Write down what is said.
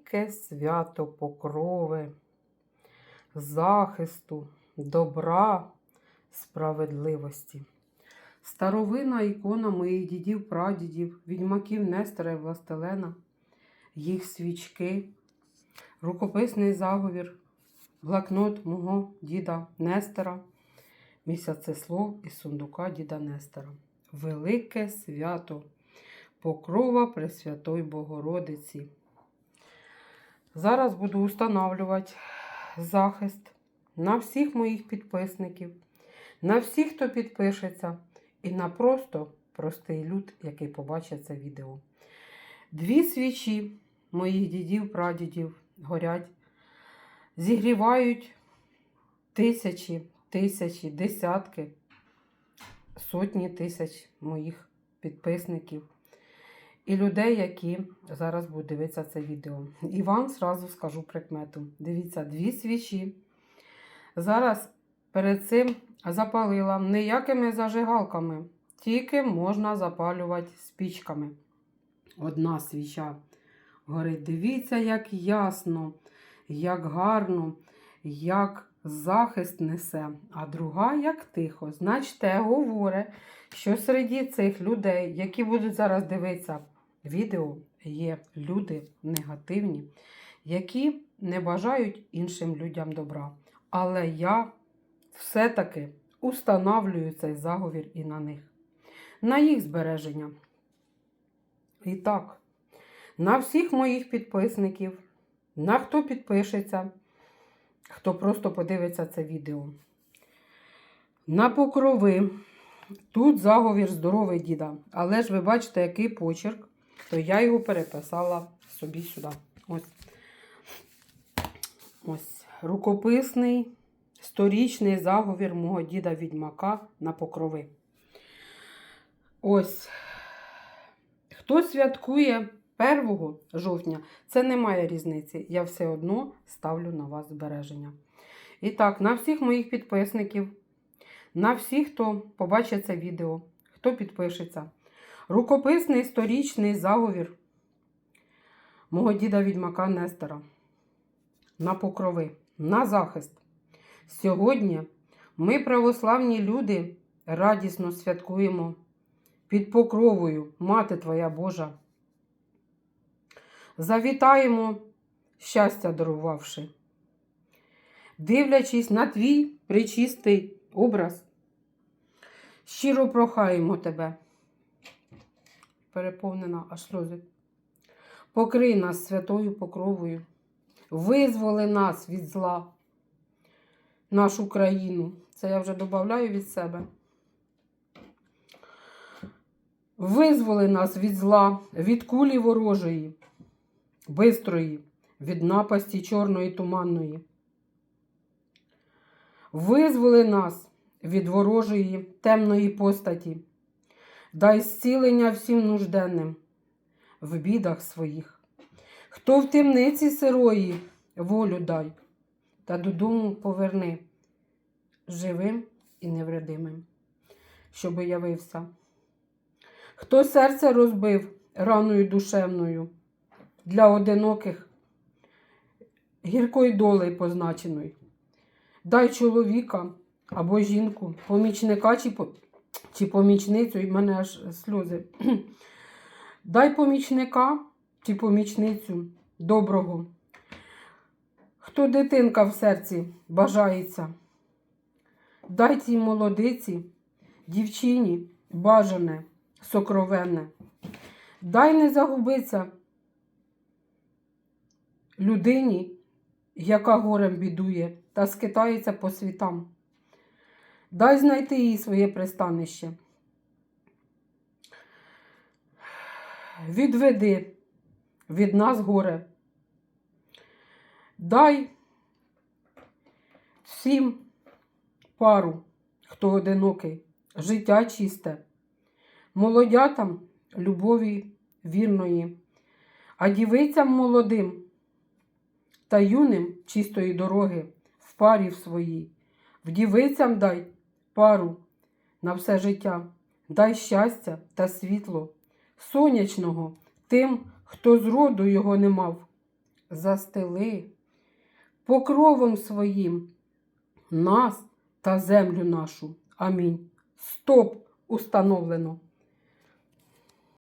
велике свято покрови, захисту, добра, справедливості. Старовина ікона моїх дідів, прадідів, відьмаків Нестора і Властелена, їх свічки, рукописний заговір, блокнот мого діда Нестора, місяцеслов із сундука діда Нестора. Велике свято, покрова Пресвятої Богородиці. Зараз буду устанавлювати захист на всіх моїх підписників, на всіх, хто підпишеться, і на просто простий люд, який побачить це відео. Дві свічі моїх дідів, прадідів горять, зігрівають тисячі, тисячі, десятки, сотні тисяч моїх підписників і людей, які зараз будуть дивитися це відео. І вам зразу скажу прикмету. Дивіться, дві свічі. Зараз перед цим запалила ніякими зажигалками, тільки можна запалювати спічками. Одна свіча горить. Дивіться, як ясно, як гарно, як захист несе, а друга як тихо. Значить, говорить, що серед цих людей, які будуть зараз дивитися відео, є люди негативні, які не бажають іншим людям добра. Але я все-таки устанавлюю цей заговір і на них, на їх збереження. І так, на всіх моїх підписників, на хто підпишеться, хто просто подивиться це відео. На покрови. Тут заговір здоровий діда. Але ж ви бачите, який почерк, то я його переписала собі сюди. Ось. Ось. Рукописний сторічний заговір мого діда відьмака на покрови. Ось. Хто святкує 1 жовтня, це не має різниці. Я все одно ставлю на вас збереження. І так, на всіх моїх підписників, на всіх, хто побачить це відео, хто підпишеться. Рукописний історичний заговір мого діда відьмака Нестора. На покрови, на захист. Сьогодні ми, православні люди, радісно святкуємо під покровою, Мати Твоя Божа. Завітаємо, щастя дарувавши, дивлячись на твій причистий образ, щиро прохаємо тебе, переповнена аж сльози. Покрий нас святою покровою, визволи нас від зла, нашу країну. Це я вже додаю від себе. Визволи нас від зла, від кулі ворожої, бистрої, від напасті чорної туманної. Визволи нас від ворожої темної постаті, дай зцілення всім нужденним в бідах своїх. Хто в темниці сирої волю дай, та додому поверни живим і невредимим, щоб явився. Хто серце розбив раною душевною для одиноких гіркої долею позначеної, дай чоловіка або жінку, помічника чи, чи помічницю, і в мене аж сльози. Дай помічника чи помічницю доброго. Хто дитинка в серці бажається, дай цій молодиці, дівчині бажане, сокровенне. Дай не загубиться людині, яка горем бідує та скитається по світам. Дай знайти їй своє пристанище. Відведи від нас горе. Дай всім пару, хто одинокий, життя чисте, молодятам любові вірної, а дівицям молодим та юним чистої дороги в парі своїй. В дівицям дай пару на все життя, дай щастя та світло, сонячного тим, хто зроду його не мав, застели покровом своїм нас та землю нашу. Амінь. Стоп установлено.